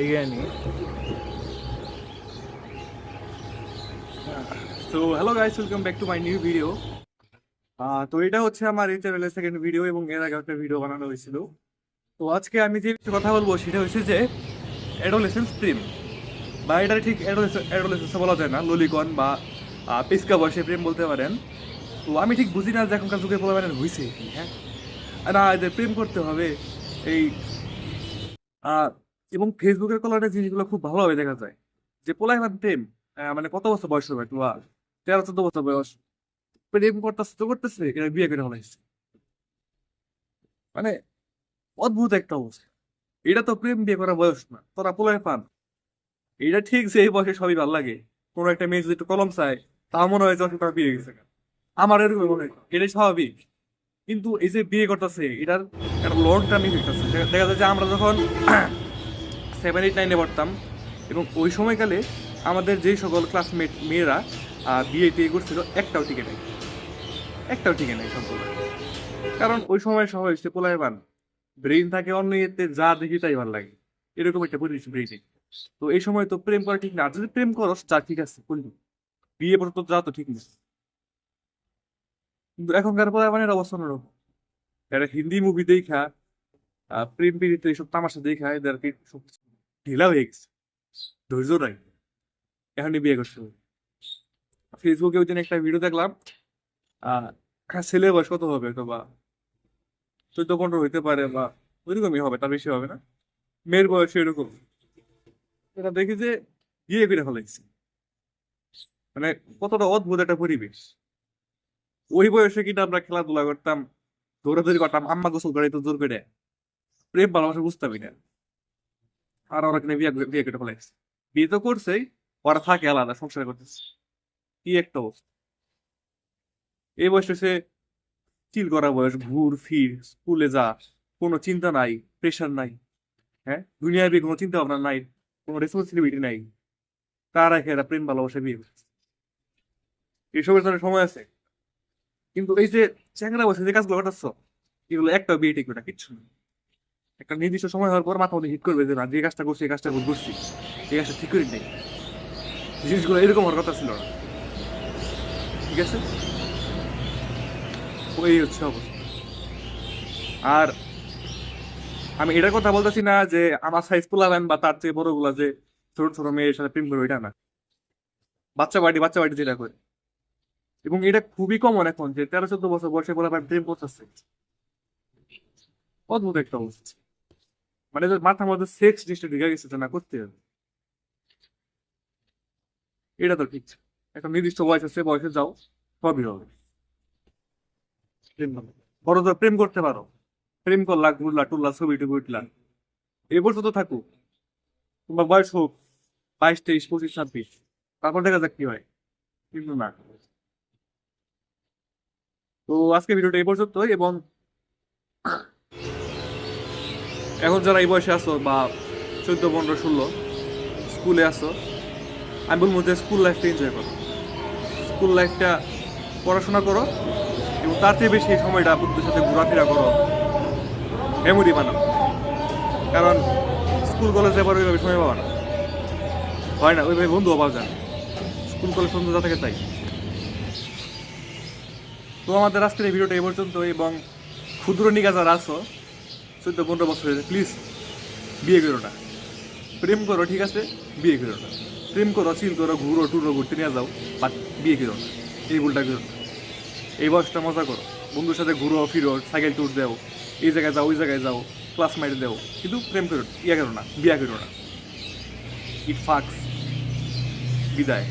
এগিয়ে নিই তো hello guys welcome back to my new video তো এটা হচ্ছে আমার এই চ্যানেলের সেকেন্ড ভিডিও এবং এর আগে একটা ভিডিও বানানো হয়েছিল। তো আজকে আমি যে কথা বলব সেটা হচ্ছে যে অ্যাডোলেসেন্স প্রেম। বা এটা ঠিক অ্যাডোলেসেন্স বলা যায় না ললিকন বা পিসকা বয়সে প্রেম বলতে পারেন। তো আমি ঠিক বুঝি না যে এখনকার যুগে বলা পারেন হয়েছে কি হ্যাঁ? না এদের প্রেম করতে হবে এই এবং ফেসবুকের কলারে জিনিসগুলো খুব ভালোভাবে দেখা যায়। যে পোলাই মানে প্রেম মানে কত বছর বয়স হবে আর তেরো, চোদ্দ বছর বয়স। প্রেম করতেছে, তো করতেছে এরা বিয়ে করে হলাইছে মানে অদ্ভুত একটা অবস্থা। এটা তো প্রেম বিয়ে করার বয়স না, তোরা পোলায় পান। এটা ঠিক যে এই বয়সে সবই ভালো লাগে। কোনো একটা মেয়ে যদি একটু কলম চায় তা মনে হয় যখন তার বিয়ে গেছে। আমার এরকম মনে হয়, এটাই স্বাভাবিক। কিন্তু এই যে বিয়ে করতেছে, এটার একটা লং টার্ম ইফেক্ট আছে। দেখা যায় যে আমরা যখন সেভেন এইট নাইনে পড়তাম। এবং ওই সময়কালে আমাদের যেই সকল ক্লাসমেট মেয়েরা বিয়ে টিয়ে করছিল, একটাও টিকে নেই। একটাও টিকে নেই সবগুলো কারণ ওই সময় সবাই হচ্ছে পোলায় পান ব্রেইন থাকে অন্য ইয়েতে, যা দেখি তাই ভালো লাগে। এরকম একটা পরিবেশ ব্রেইনে তো এই সময় তো প্রেম করা ঠিক না। যদি প্রেম করস, যা ঠিক আছে করবি বিয়ে পর্যন্ত যা তো ঠিক না কিন্তু এখনকার পোলায় পানের অবস্থা অন্যরকম। হিন্দি মুভি দেখা প্রেম পীড়িত এইসব তামাশা দেখা এদের কি সব ঢিলা হয়ে গেছে। ধৈর্য নাই। বিয়ে ফেসবুকে ওই একটা ভিডিও দেখলাম ছেলে বয়স কত হবে তো বা? চোদ্দ পনেরো হইতে পারে বা ওইরকমই হবে, তার বেশি হবে না। মেয়ের বয়স এরকম। এটা দেখি যে বিয়ে করে ফেলাইছে। মানে কতটা অদ্ভুত একটা পরিবেশ। ওই বয়সে কিন্তু আমরা খেলাধুলা করতাম, দৌড়াদৌড়ি করতাম, আম্মা গোসল করে তো জোর করে। প্রেম ভালোবাসা বুঝতাম না। আর ওরা কিনা বিয়ে বিয়ে ফেলাইছে। বিয়ে তো করছেই ওরা থাকে আলাদা, সংসার করতেছে। কি একটা অবস্থা। এই বয়সে সে চিল করা বয়স, ঘুর, ফির, স্কুলে যা, কোনো চিন্তা নাই প্রেশার নাই। হ্যাঁ? দুনিয়ার বিয়ে কোনো চিন্তা ভাবনা নাই, কোনো রেসপন্সিবিলিটি নাই। তারা এরা প্রেম ভালোবাসা বিয়ে করছে। এসবের জন্য সময় আছে। কিন্তু এই যে চ্যাংরা বসে যে কাজগুলো ঘটাচ্ছ এগুলো একটা বিয়ে টিকবে না কিচ্ছু একটা নির্দিষ্ট সময় হওয়ার পর মাথা মধ্যে হিট করবে যে না, যে কাজটা করছি, এই কাজটা করছি, এই কাজটা ঠিক করি নেই। জিনিসগুলো এরকম হওয়ার কথা ছিল না। ঠিক আছে? ওই হচ্ছে অবস্থা। আর আমি এটার কথা বলতেছি না যে আমার সাইজ পোলাবেন বা তার চেয়ে বড়গুলা যে ছোট ছোট মেয়ের সাথে প্রেম করবে, এটা না। বাচ্চা বাড়ি বাচ্চা বাড়ি যেটা করে। এবং এটা খুবই কমন এখন যে তেরো, চোদ্দ বছর বয়সে বলে প্রেম করতেছে। অদ্ভুত একটা অবস্থা। মানে মাথার মধ্যে সেক্স জিনিসটা ঢুকে গেছে না করতে হবে। এটা তো ঠিক। একটা নির্দিষ্ট বয়স আছে বয়সে যাও, সবই হবে। বড় তো প্রেম করতে পারো। প্রেম করলা, ঘুরলা, টুরলা, ছবি টুবি উঠলা। এই তো থাকুক। তোমার বয়স হোক, বাইশ, তেইশ, পঁচিশ, ছাব্বিশ। তারপর দেখা যাক কি হয়। কিন্তু না। তো আজকে ভিডিওটা এই পর্যন্ত এবং এখন যারা এই বয়সে আসো বা চোদ্দ, পনেরো, ষোলো, স্কুলে আসো আমি বলব যে স্কুল লাইফটা এনজয় করো। স্কুল লাইফটা পড়াশোনা করো এবং তার চেয়ে বেশি এই সময়টা বন্ধুদের সাথে ঘোরাফেরা করো মেমোরি বানাও। কারণ স্কুল কলেজে এবার ওইভাবে সময় পাবা না। হয় না, ওইভাবে বন্ধু পাওয়া যায় না। স্কুল কলেজ বন্ধু যা থাকে তাই। তো আমাদের আজকের এই ভিডিওটা এই পর্যন্ত এবং ক্ষুদ্র নিকা যারা আছো চোদ্দ পনেরো বছর হয়েছে প্লিজ বিয়ে করো না। প্রেম করো, ঠিক আছে? বিয়ে করো না। প্রেম করো চিল করো, ঘুরো, টুরো, ঘুরতে নিয়ে যাও বাট বিয়ে করো না। এই ভুলটা করো না। এই বয়সটা মজা করো। বন্ধুর সাথে ঘুরো, ফিরো সাইকেল ট্যুর দাও। এই জায়গায় যাও, ওই জায়গায় যাও ক্লাস মাইট দাও। কিন্তু প্রেম করো ইয়া করো না, বিয়া করো না। ইট ফাক্স বিদায়।